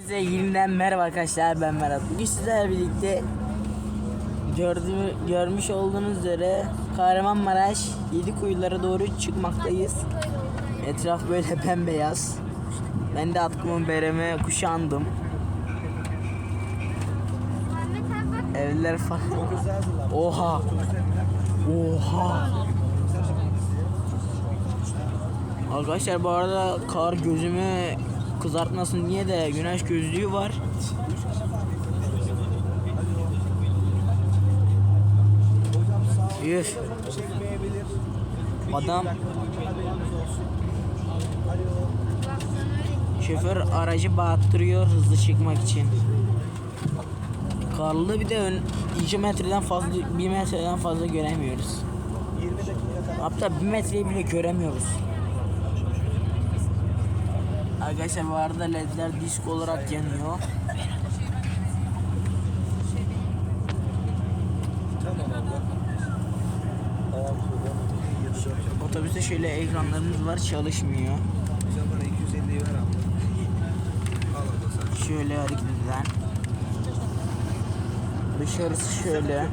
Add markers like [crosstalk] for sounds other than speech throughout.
Size yeniden merhaba arkadaşlar ben Berat. Bugün sizlerle birlikte gördüğü, görmüş olduğunuz üzere Kahramanmaraş yedi kuyulara doğru çıkmaktayız. Etraf böyle bembeyaz. Ben de atkımın bereme kuşandım. Evler falan. Oha. Oha. Arkadaşlar bu arada kar gözümü kızartmasın diye de güneş gözlüğü var. Üf. Adam şoför aracı bağıttırıyor hızlı çıkmak için. Karlı bir de ön, 2 metreden fazla 1 metreden fazla göremiyoruz. Hatta 1 metreyi bile göremiyoruz. Arkadaşlar bu arada ledler disk olarak yanıyor. Otobüste şöyle ekranlarımız var çalışmıyor. Sen bana 250'yi ver abi. Al abla sen. Şöyle hareket eden. Dışarısı şöyle.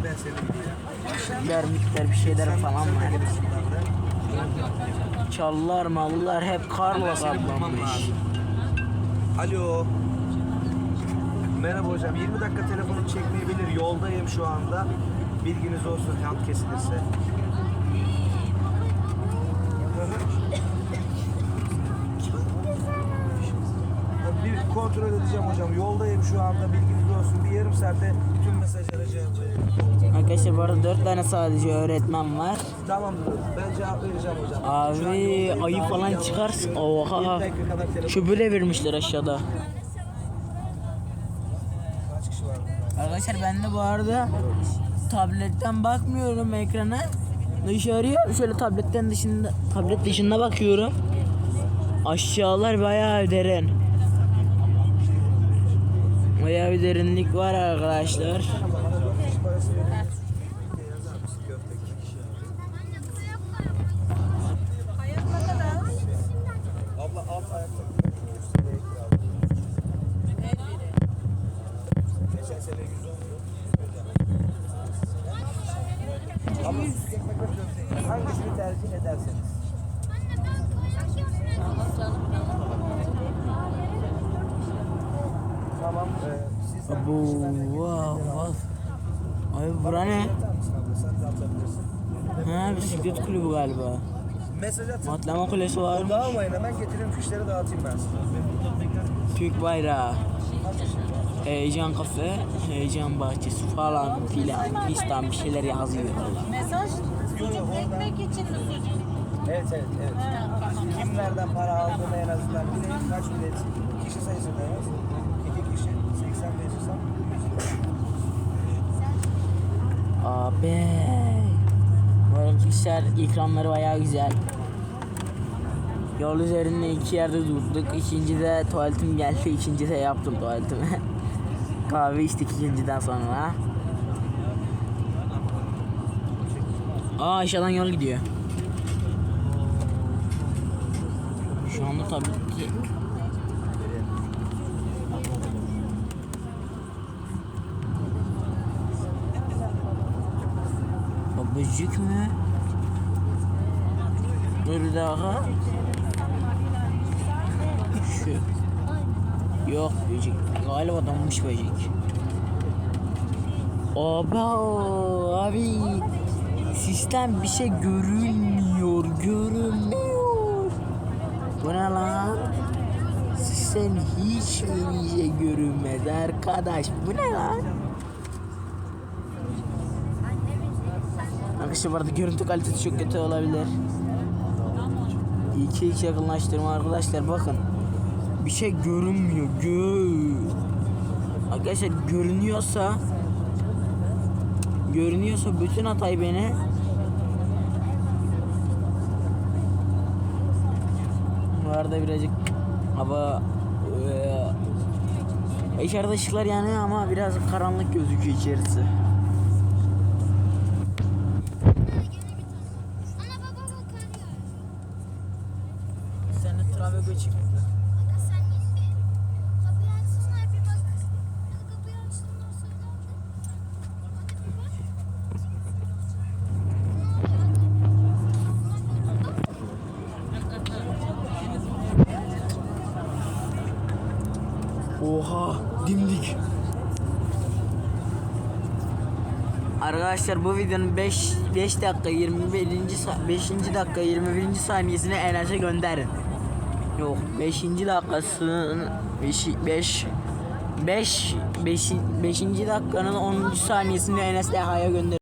Vermikler bir şeyler falan var. Çalılar mallar hep karla kaplanmış. Alo. Merhaba hocam. 20 dakika telefonum çekmeyebilir. Yoldayım şu anda. Bilginiz olsun hand kesilirse. Bir kontrol edeceğim hocam. Yoldayım şu anda. Bilginiz olsun. Bir yarım saatte tüm mesajlara cevap. Arkadaşlar bu arada 4 tane sadece öğretmen var. Tamamdır. Ben cevap vereceğim hocam. Abi ayı falan için Oha. 20 dakika kadar telefon. Şubüle vermişler aşağıda. Arkadaşlar ben de bu arada tabletten bakmıyorum ekrana. Dışarıya şöyle tabletten dışında tablet dışında bakıyorum. Aşağılar bayağı derin. Bayağı bir derinlik var arkadaşlar. Parası verir misin? Bir de yazar Tamam. E, siz Bu wow, wow. Ay bura ne? Ha bisiklet kulübü galiba. Mesaj atın. Atlama kulesi var. Dağılmayın hemen getireyim fişleri dağıtayım ben size. Türk bayrağı. Heyecan kafe, heyecan bahçesi falan filan fistan bir şeyler yazıyor valla. Mesaj sucuk ekmek için mi sucuk? Evet evet evet. Kimlerden para aldığını en azından bilelim kaç bilet. Kişi sayısı da kişi 80 verirsem. Abi. Bu arkadaşlar ikramları bayağı güzel. Yol üzerinde iki yerde durduk. İkinci de tuvaletim geldi. İkinci de yaptım tuvaletimi. [laughs] Kahve içtik ikinciden sonra. Aa aşağıdan yol gidiyor. Şu anda tabii ki Babacık mı? Dur daha. Şu. Yok böcek. Galiba donmuş böcek. Aba abi. Sistem bir şey görünmüyor. Görünmüyor. Bu ne lan? Sistem hiç bir şey görünmez arkadaş. Bu ne lan? Arkadaşlar bu arada görüntü kalitesi çok kötü olabilir. 2 2 yakınlaştırma arkadaşlar bakın. Bir şey görünmüyor. Gö. Arkadaşlar görünüyorsa görünüyorsa bütün Hatay beni Bu arada birazcık hava eee içeride ışıklar yanıyor ama biraz karanlık gözüküyor içerisi. kahve geçeyim burada. Oha dimdik. Arkadaşlar bu videonun 5 5 dakika 21. 5. dakika 21. saniyesine enerji gönderin. Yok 5. dakikasının 5 5 5 5 5. dakikanın 10. saniyesinde Enes Deha'ya gönderin.